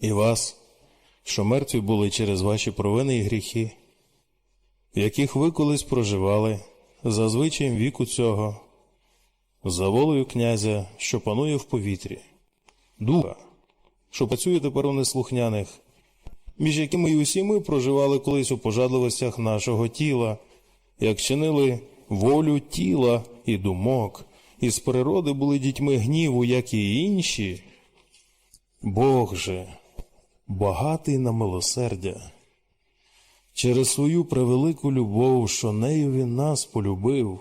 і вас, що мертві були через ваші провини і гріхи, в яких ви колись проживали за звичаєм віку цього, за волею князя, що панує в повітрі, духа, що працює тепер у неслухняних, між якими й усі ми проживали колись у пожадливостях нашого тіла, як чинили волю тіла і думок, і з природи були дітьми гніву, як і інші. Бог же, багатий на милосердя, через свою превелику любов, що нею він нас полюбив,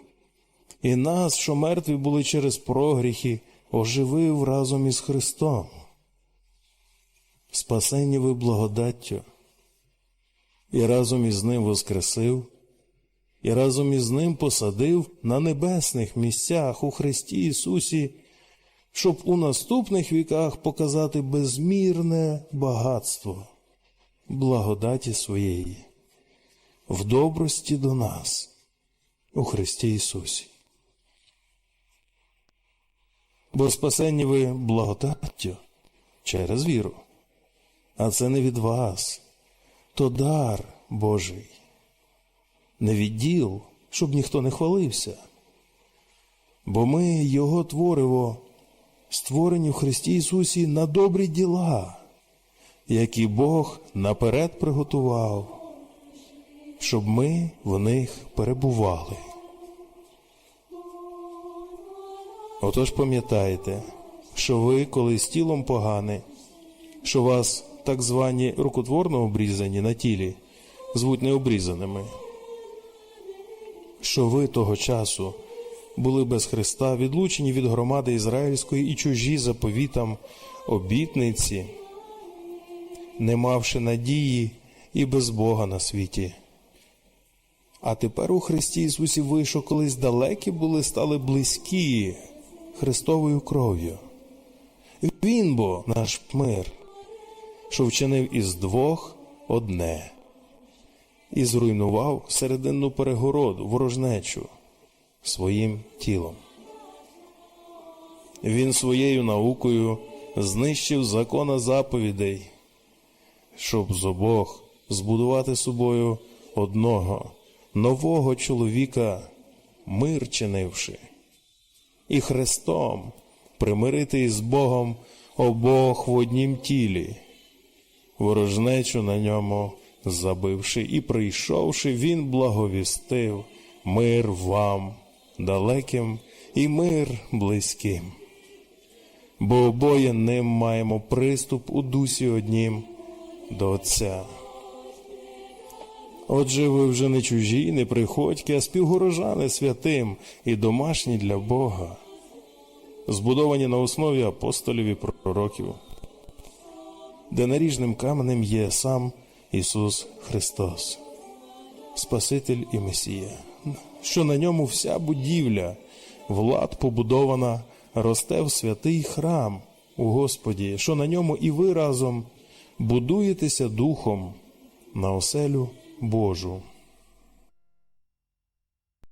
і нас, що мертві були через прогріхи, оживив разом із Христом. Спасені ви благодаттю, і разом із ним воскресив, і разом із ним посадив на небесних місцях у Христі Ісусі, щоб у наступних віках показати безмірне багатство благодаті своєї, в добрості до нас у Христі Ісусі. Бо спасені ви благодаттю через віру, а це не від вас, то дар Божий, не відділ, щоб ніхто не хвалився. Бо ми Його твориво, створені в Христі Ісусі на добрі діла, які Бог наперед приготував, щоб ми в них перебували. Отож пам'ятайте, що ви, коли з тілом погане, що вас так звані рукотворно обрізані на тілі, звуть необрізаними, що ви того часу були без Христа, відлучені від громади Ізраїльської і чужі заповітам обітниці, не мавши надії і без Бога на світі. А тепер у Христі Ісусі ви, що колись далекі були, стали близькі Христовою кров'ю. Він бо наш мир, що вчинив із двох одне, і зруйнував серединну перегороду, ворожнечу своїм тілом. Він своєю наукою знищив закона заповідей, щоб з обох збудувати собою одного нового чоловіка, мир чинивши, і Христом примирити із Богом обох в однім тілі, ворожнечу на ньому забивши і прийшовши, він благовістив мир вам далеким і мир близьким. Бо обоє ним маємо приступ у дусі однім до Отця. Отже, ви вже не чужі, не приходьки, а співгорожани святим і домашні для Бога, збудовані на основі апостолів і пророків, де наріжним каменем є сам Ісус Христос, Спаситель і Месія, що на ньому вся будівля, влад побудована, росте в святий храм у Господі, що на ньому і ви разом будуєтеся духом на оселю Божу.